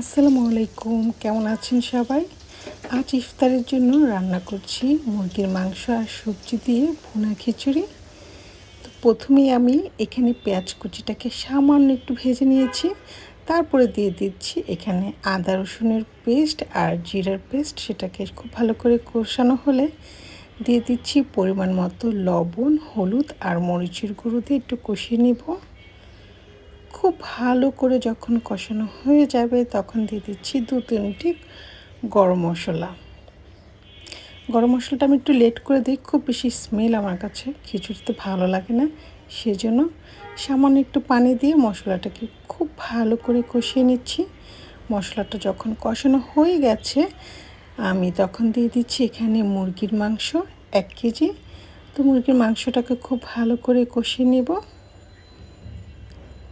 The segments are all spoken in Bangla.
আসসালামু আলাইকুম, কেমন আছেন সবাই? আজ ইফতারের জন্য রান্না করছি মুরগির মাংস আর সবজি দিয়ে ভুনা খিচুড়ি। তো প্রথমেই আমি এখানে পেঁয়াজ কুচিটাকে সামান্য একটু ভেজে নিয়েছি। তারপরে দিয়ে দিচ্ছি এখানে আদা রসুনের পেস্ট আর জিরার পেস্ট, সেটাকে খুব ভালো করে কষানো হলে দিয়ে দিচ্ছি পরিমাণ মতো লবণ, হলুদ আর মরিচের গুঁড়ো দিয়ে একটু কষিয়ে নিব। খুব ভালো করে যখন কষানো হয়ে যাবে, তখন দিয়ে দিচ্ছি দু তিনটি গরম মশলা। গরম মশলাটা আমি একটু লেট করে দিই, খুব বেশি স্মেল আমার কাছে, খিচুড়িতে ভালো লাগে না, সেজন্য সামান্য একটু পানি দিয়ে মশলাটাকে খুব ভালো করে কষিয়ে নিচ্ছি। মশলাটা যখন কষানো হয়ে গেছে, আমি তখন দিয়ে দিচ্ছি এখানে মুরগির মাংস এক কেজি। তো মুরগির মাংসটাকে খুব ভালো করে কষিয়ে নেব।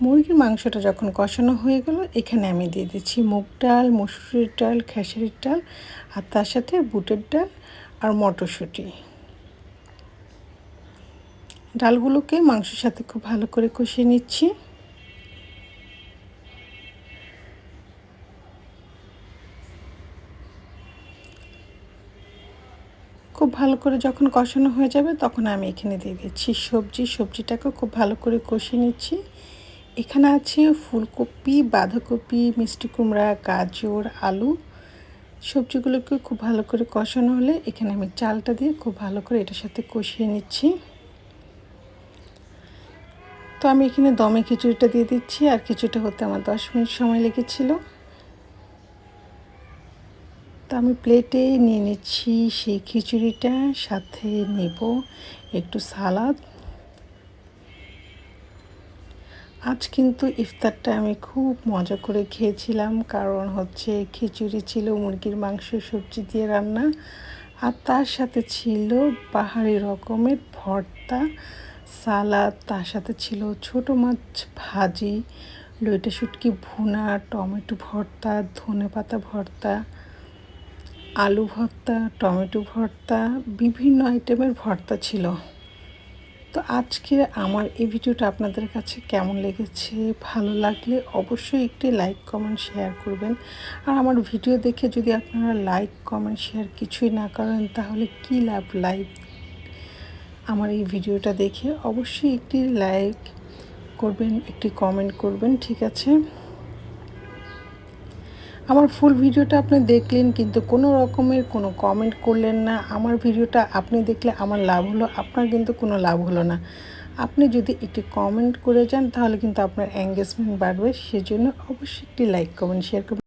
মুরগির মাংসটা যখন কষানো হয়ে গেল, এখানে আমি দিয়ে দিচ্ছি মুগ ডাল, মসুরির ডাল, খেসারির ডাল, আর তার সাথে বুটের ডাল আর মটরশুঁটি। ডালগুলোকে মাংসের সাথে খুব ভালো করে কষিয়ে নিচ্ছি। খুব ভালো করে যখন কষানো হয়ে যাবে, তখন আমি এখানে দিয়ে দিচ্ছি সবজি। সবজিটাকেও খুব ভালো করে কষিয়ে নিচ্ছি। এখানে আছে ফুলকপি, বাঁধাকপি, মিষ্টি কুমড়া, গাজর, আলু। সবজিগুলোকে খুব ভালো করে কষানো হলে এখানে আমি চালটা দিয়ে খুব ভালো করে এটার সাথে কষিয়ে নিচ্ছি। তো আমি এখানে দমে খিচুড়িটা দিয়ে দিচ্ছি, আর খিচুড়িটা হতে আমার দশ মিনিট সময় লেগেছিল। তো আমি প্লেটে নিয়ে নিচ্ছি সেই খিচুড়িটা, সাথে নেব একটু সালাদ আজ কিন্তু ইফতারটা আমি খুব মজা করে খেয়েছিলাম, কারণ হচ্ছে খিচুড়ি ছিল, মুরগির মাংস, সবজি দিয়ে রান্না, আর তার সাথে ছিল পাহাড়ি রকমের ভর্তা, সালাদ, তার সাথে ছিল ছোট মাছ ভাজি, লইটা শুটকি ভুনা, টমেটো ভর্তা, ধনে পাতা ভর্তা, আলু ভর্তা, টমেটো ভর্তা, বিভিন্ন আইটেমের ভর্তা ছিল। তো আজকে আমার এই ভিডিওটা আপনাদের কাছে কেমন লেগেছে, ভালো লাগলে অবশ্যই একটি লাইক কমেন্ট শেয়ার করবেন। আর আমার ভিডিও দেখে যদি আপনারা লাইক কমেন্ট শেয়ার কিছুই না করেন, তাহলে কি লাভ লাইক আমার এই ভিডিওটা দেখে অবশ্যই একটি লাইক করবেন, একটি কমেন্ট করবেন, ঠিক আছে? আমার ফুল ভিডিওটা আপনি দেখলেন, কিন্তু কোনো রকমের কোনো কমেন্ট করলেন না। আমার ভিডিওটা আপনি দেখলে আমার লাভ হলো, আপনার কিন্তু কোনো লাভ হলো না। আপনি যদি একটি কমেন্ট করে যান, তাহলে কিন্তু আপনার এঙ্গেজমেন্ট বাড়বে। সেজন্য অবশ্যই একটি লাইক কমেন্ট শেয়ার করবেন।